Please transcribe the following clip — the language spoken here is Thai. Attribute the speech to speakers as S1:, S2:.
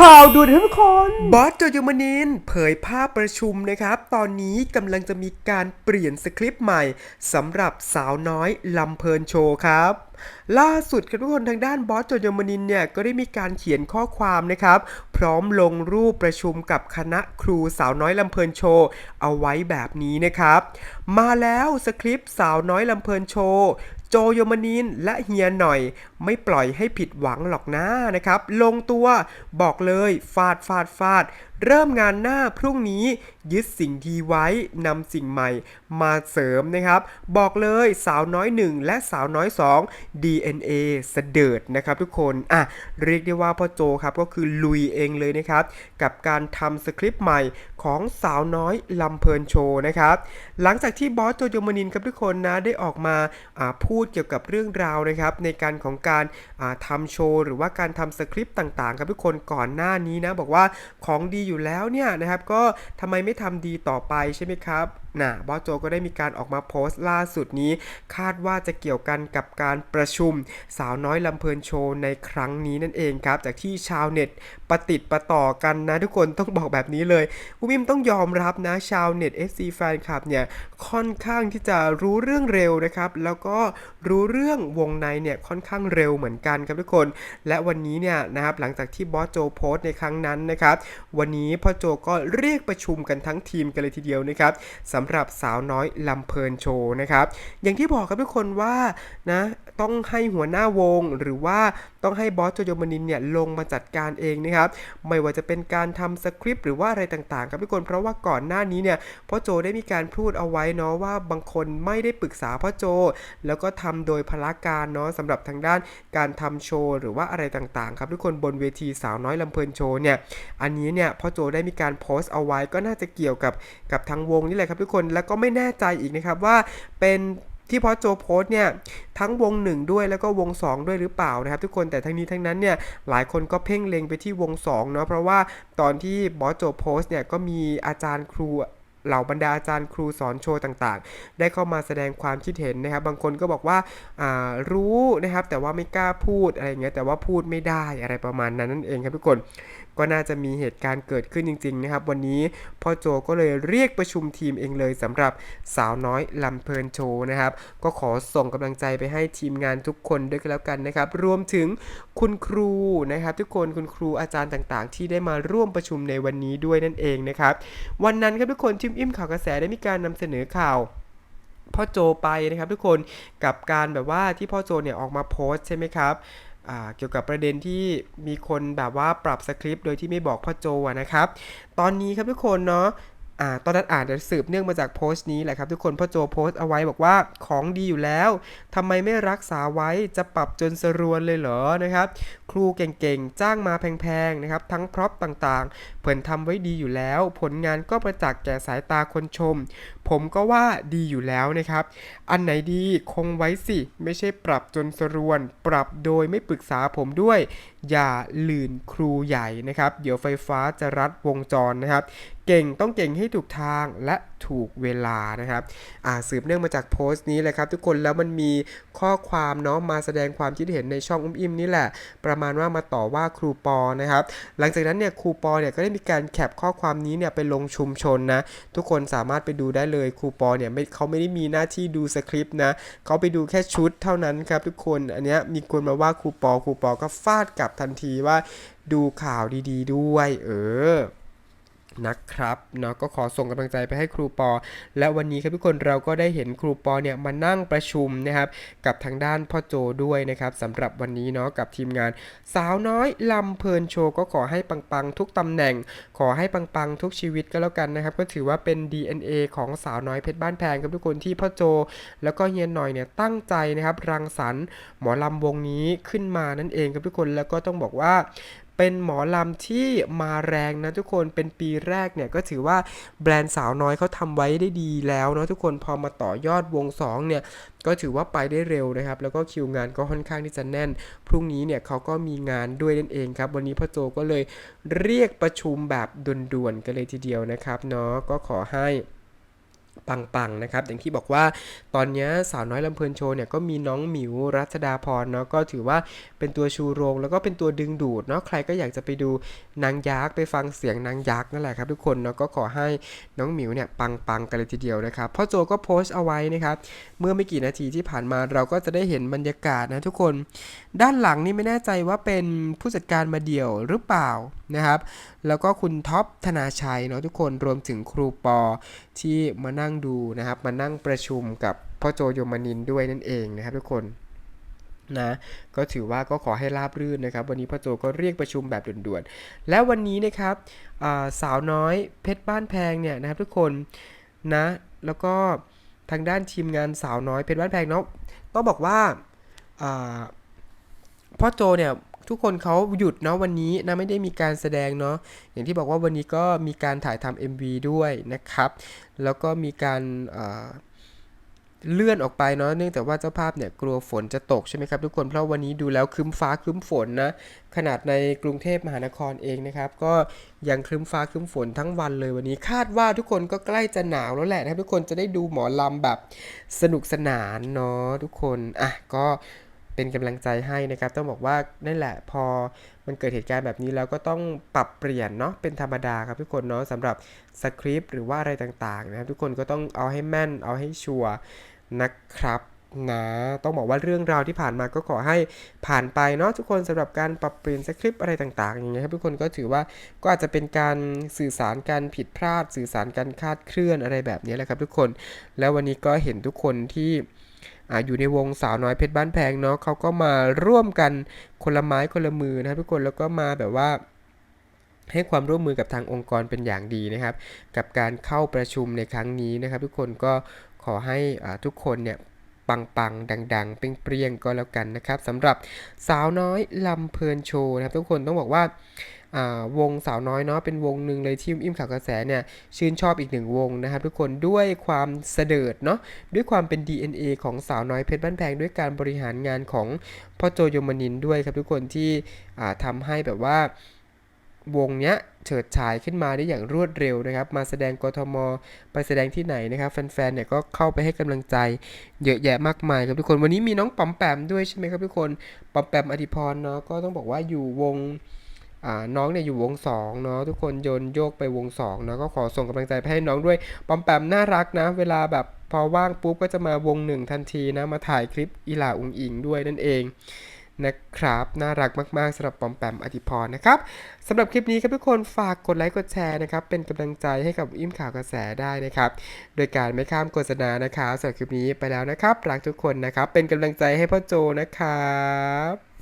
S1: ข่าวด่วนครับทุกคน
S2: บอสโจโยมานิน เผยภาพประชุมนะครับ ตอนนี้กำลังจะมีการเปลี่ยนสคริปต์ใหม่สำหรับสาวน้อยลำเพลินโชว์ครับ ล่าสุดครับทุกคนทางด้านบอสโจโยมานินเนี่ยก็ได้มีการเขียนข้อความนะครับ พร้อมลงรูปประชุมกับคณะครูสาวน้อยลำเพลินโชว์เอาไว้แบบนี้นะครับ มาแล้วสคริปต์สาวน้อยลำเพลินโชว์ โจโยมานินและเฮียหน่อย ไม่ปล่อยให้ผิดหวังหรอกนะนะครับ ลงตัวบอกเลยฟาดฟาดฟาดเริ่มงานหน้าพรุ่งนี้ยึดสิ่งดีไว้นำสิ่งใหม่มาเสริมนะครับ บอกเลยสาวน้อยหนึ่งและสาวน้อยสอง DNA เสดิร์ดนะครับทุกคนอะเรียกได้ว่าพ่อโจครับก็คือลุยเองเลยนะครับ กับการทำสคริปต์ใหม่ของสาวน้อยลำเพลินโชว์นะครับหลังจากที่บอสโจโยมานินครับทุกคนนะได้ออกมาพูดเกี่ยวกับเรื่องราวนะครับ ในการของการทำโชว์หรือว่าการทำสคริปต์ต่างๆครับทุกคนก่อนหน้านี้นะบอกว่าของดีอยู่แล้วเนี่ยนะครับ ก็ทำไมไม่ทำดีต่อไปใช่ไหมครับ นะบอสโจก็ได้มีการออกมาโพสต์ล่าสุดนี้ คาดว่าจะเกี่ยวกันกับการประชุมสาวน้อยลำเพลินโชว์ในครั้งนี้นั่นเองครับ จากที่ชาวเน็ตประติดประต่อกันนะทุกคนต้องบอกแบบนี้เลยคุณมิมต้องยอมรับนะชาวเน็ต FC แฟนคลับเนี่ยค่อนข้างที่จะรู้เรื่องเร็วนะครับ แล้วก็รู้เรื่องวงในเนี่ยค่อนข้างเร็วเหมือนกันครับทุกคน และวันนี้เนี่ยนะครับหลังจากที่บอสโจโพสต์ในครั้งนั้นนะครับ วันนี้พ่อโจก็เรียกประชุมกันทั้งทีมกันเลยทีเดียวนะครับสำหรับสาวน้อยลำเพลินโชว์นะครับ อย่างที่บอกครับทุกคนว่านะต้องให้หัวหน้าวงหรือว่า ต้องให้บอสโจโยมานินเนี่ยลงมาจัดการเองนะครับ ไม่ว่าจะเป็นการทำสคริปต์หรือว่าอะไรต่างๆ ครับทุกคน เพราะว่าก่อนหน้านี้เนี่ยพ่อโจได้มีการพูดเอาไว้เนาะว่าบางคนไม่ได้ปรึกษาพ่อโจ แล้วก็ทำโดยพละการเนาะสำหรับทางด้านการทำโชว์หรือว่าอะไรต่างๆ ครับทุกคนบนเวทีสาวน้อยลำเพลินโชว์เนี่ยอันนี้เนี่ยพ่อโจได้มีการโพสต์เอาไว้ก็น่าจะเกี่ยวกับกับทางวงนี่แหละครับทุกคนแล้วก็ไม่แน่ใจอีกนะครับว่าเป็น ที่พอโจโพสเนี่ยทั้งวงหนึ่งด้วยแล้วก็วง 2 ด้วยหรือเปล่านะครับ ทุกคนแต่ทั้งนี้ทั้งนั้นเนี่ยหลายคนก็เพ่งเล็งไปที่วง2เนาะเพราะว่าตอนที่บอสโจโพสเนี่ยก็มีอาจารย์ครูเหล่าบรรดาอาจารย์ครูสอนโชว์ต่างๆ ได้เข้ามาแสดงความคิดเห็นนะครับ บางคนก็บอกว่าารู้นะครับ แต่ว่าไม่กล้าพูดอะไรเงี้ยแต่ว่าพูดไม่ได้อะไรประมาณนั้นนั่นเองครับทุกคน ก็น่าจะมีเหตุการณ์เกิดขึ้นจริง ๆ นะครับ วันนี้พ่อโจก็เลยเรียกประชุมทีมเองเลยสำหรับสาวน้อยลำเพลินโชว์นะครับ ก็ขอส่งกำลังใจไปให้ทีมงานทุกคนด้วยกันแล้วกันนะครับ รวมถึงคุณครูนะครับ ทุกคนคุณครูอาจารย์ต่างๆ ที่ได้มาร่วมประชุมในวันนี้ด้วยนั่นเองนะครับ วันนั้นครับทุกคนทีมอิ่มข่าวกระแสได้มีการนำเสนอข่าวพ่อโจไปนะครับทุกคนกับการแบบว่าที่พ่อโจเนี่ยออกมาโพสใช่ไหมครับ เกี่ยวกับประเด็นที่มีคนแบบว่าปรับสคริปต์โดยที่ไม่บอกพ่อโจนะครับ ตอนนี้ครับทุกคนเนาะ อ่าตอนนั้นอ่านสืบเนื่องมาจากโพสต์นี้แหละครับทุกคนพ่อโจโพสต์เอาไว้บอกว่าของดีอยู่แล้วทำไมไม่รักษาไว้จะปรับจนสรวนเลยเหรอนะครับ ครูเก่งๆ จ้างมาแพงๆนะครับ ทั้งพร็อพต่างๆเผินทำไว้ดีอยู่แล้ว ผลงานก็ประจักษ์แก่สายตาคนชม ผมก็ว่าดีอยู่แล้วนะครับ อันไหนดีคงไว้สิ ไม่ใช่ปรับจนสรวน ปรับโดยไม่ปรึกษาผมด้วย อย่าลื่นครูใหญ่นะครับ เดี๋ยวไฟฟ้าจะรัดวงจรนะครับ เก่งต้องเก่งให้ถูกทางและถูกเวลานะครับอ่าสืบเนื่องมาจากโพสต์นี้เลยครับ ทุกคนแล้วมันมีข้อความเนาะมาแสดงความคิดเห็นในช่องอุ้มอิ่มนี่แหละ ประมาณว่ามาต่อว่าครูปอนะครับ หลังจากนั้นเนี่ยครูปอเนี่ยก็ได้มีการแคปข้อความนี้เนี่ยไปลงชุมชนนะ ทุกคนสามารถไปดูได้เลยครูปอเนี่ยไม่เขาไม่ได้มีหน้าที่ดูสคริปต์นะเขาไปดูแค่ชุดเท่านั้นครับทุกคนอันนี้มีคนมาว่าครูปอครูปอก็ฟาดกลับทันทีว่าดูข่าวดี ๆด้วย เออ นะครับเนาะก็ขอส่งกำลังใจไปให้ครูปอ และวันนี้ครับทุกคนเราก็ได้เห็นครูปอเนี่ยมานั่งประชุมนะครับกับทางด้านพ่อโจด้วยนะครับสำหรับวันนี้เนาะกับทีมงาน สาวน้อยลำเพลินโชว์ก็ขอให้ปังๆ ทุกตำแหน่ง ขอให้ปังๆ ทุกชีวิตก็แล้วกันนะครับ ก็ถือว่าเป็น DNA ของสาวน้อยเพชรบ้านแพงครับทุกคนที่พ่อโจ แล้วก็เฮียนหน่อยเนี่ยตั้งใจนะครับรังสรรค์หมอลำวงนี้ขึ้นมานั่นเองครับทุกคนแล้วก็ต้องบอกว่า เป็นหมอลำที่มาแรงนะทุกคนเป็นปีแรกเนี่ยก็ถือว่าแบรนด์สาวน้อยเขาทำไว้ได้ดีแล้วเนาะทุกคนพอมาต่อยอดวง2เนี่ยก็ถือว่าไปได้เร็วนะครับ แล้วก็คิวงานก็ค่อนข้างที่จะแน่น พรุ่งนี้เนี่ยเขาก็มีงานด้วยนั่นเองครับ วันนี้พ่อโจก็เลยเรียกประชุมแบบด่วนๆกันเลยทีเดียวนะครับเนาะก็ขอให้ ปังๆนะครับอย่างที่บอกว่าตอนนี้สาวน้อยลำเพลินโชว์เนี่ยก็มีน้องหมิวรัชดาพรเนาะก็ถือว่าเป็นตัวชูโรง แล้วก็เป็นตัวดึงดูดเนาะใครก็อยากจะไปดูนางยักษ์ไปฟังเสียงนางยักษ์นั่นแหละครับทุกคนเนาะก็ขอให้น้องหมิวเนี่ยปังๆกันเลยทีเดียวนะครับพ่อโจก็โพสต์เอาไว้นะครับเมื่อไม่กี่นาทีที่ผ่านมาเราก็จะได้เห็นบรรยากาศนะทุกคน ด้านหลังนี่ไม่แน่ใจว่าเป็นผู้จัดการมาเดี่ยวหรือเปล่า นะครับ แล้วก็คุณท็อปธนาชัยเนาะทุกคนรวมถึงครูปอที่มานั่งดูนะครับ มานั่งประชุมกับพ่อโจโยมานินด้วยนั่นเองนะครับทุกคนนะก็ถือว่าก็ขอให้ราบรื่นนะครับ วันนี้พ่อโจก็เรียกประชุมแบบด่วนๆ และวันนี้นะครับสาวน้อยเพชรบ้านแพงเนี่ยนะครับทุกคนนะแล้วก็ทางด้านทีมงานสาวน้อยเพชรบ้านแพงเนาะต้องบอกว่าพ่อโจเนี่ย ทุกคนเขาหยุดเนาะวันนี้นะไม่ได้มีการแสดงเนาะอย่างที่บอกว่าวันนี้ก็มีการถ่ายทำ MV ด้วยนะครับ แล้วก็มีการเอ่อเลื่อนออกไปเนาะเนื่องจากว่าเจ้าภาพเนี่ยกลัวฝนจะตกใช่ไหมครับทุกคนเพราะวันนี้ดูแล้วครึ้มฟ้าครึ้มฝนนะขนาดในกรุงเทพมหานครเองนะครับ ก็ยังครึ้มฟ้าครึ้มฝนทั้งวันเลยวันนี้คาดว่าทุกคนก็ใกล้จะหนาวแล้วแหละนะครับทุกคนจะได้ดูหมอลำแบบสนุกสนานเนาะทุกคนอะก็ เป็นกำลังใจให้นะครับ ต้องบอกว่านั่นแหละพอมันเกิดเหตุการณ์แบบนี้แล้วก็ต้องปรับเปลี่ยนเนาะเป็นธรรมดาครับทุกคนเนาะสำหรับสคริปต์หรือว่าอะไรต่างๆนะครับทุกคนก็ต้องเอาให้แม่นเอาให้ชัวร์นะครับนะต้องบอกว่าเรื่องราวที่ผ่านมาก็ขอให้ผ่านไปเนาะทุกคนสำหรับการปรับเปลี่ยนสคริปต์อะไรต่างๆ อย่างเงี้ยครับทุกคนก็ถือว่าก็อาจจะเป็นการสื่อสารการผิดพลาด สื่อสารการคาดเคลื่อนอะไรแบบนี้แหละครับทุกคน แล้ววันนี้ก็เห็นทุกคนที่ ออยู่ในวงสาวน้อยเพชรบ้านแพงเนาะเขาก็มาร่วมกันคนละไม้คนละมือนะครับทุกคนแล้วก็มาแบบว่าให้ความร่วมมือกับทางองค์กรเป็นอย่างดีนะครับ กับการเข้าประชุมในครั้งนี้นะครับ ทุกคนก็ขอให้ทุกคนเนี่ยปังๆ ดังๆ เปรี้ยงๆ ก็แล้วกันนะครับสำหรับสาวน้อยลำเพลินโชว์นะครับ ทุกคนต้องบอกว่า วงสาวน้อยเนาะเป็นวงหนึ่งเลยที่อิ่มข่าวกระแสเนี่ยชื่นชอบอีกหนึ่งวงนะครับทุกคนด้วยความเสดิร์ดเนาะด้วยความเป็น DNA ของสาวน้อยเพชรบ้านแพงด้วยการบริหารงานของพ่อโจโยมานินด้วยครับทุกคนที่อ่าทำให้แบบว่าวงเนี้ยเฉิดฉายขึ้นมาได้อย่างรวดเร็วนะครับ มาแสดงกทม ไปแสดงที่ไหนนะครับ แฟนๆเนี่ยก็เข้าไปให้กำลังใจเยอะแยะมากมายครับทุกคนวันนี้มีน้องปอมแปมด้วยใช่ไหมครับทุกคนปอมแปมอธิพรเนาะก็ต้องบอกว่าอยู่วง น้องเนี่ยอยู่วงสองเนาะทุกคนโยนโยกไปวงสองเนาะก็ขอส่งกำลังใจไปให้น้องด้วยปอมแปมน่ารักนะ เวลาแบบพอว่างปุ๊บก็จะมาวงหนึ่งทันทีนะมาถ่ายคลิปอีหลาอุงอิงด้วยนั่นเองนะครับน่ารักมาก ๆสำหรับปอมแปมอธิพรนะครับสำหรับคลิปนี้ครับทุกคนฝากกดไลค์กดแชร์นะครับเป็นกำลังใจให้กับอิ่มข่าวกระแสได้นะครับ โดยการไม่ข้ามโฆษณานะครับสำหรับคลิปนี้ไปแล้วนะครับรักทุกคนนะครับ เป็นกำลังใจให้พ่อโจนะครับ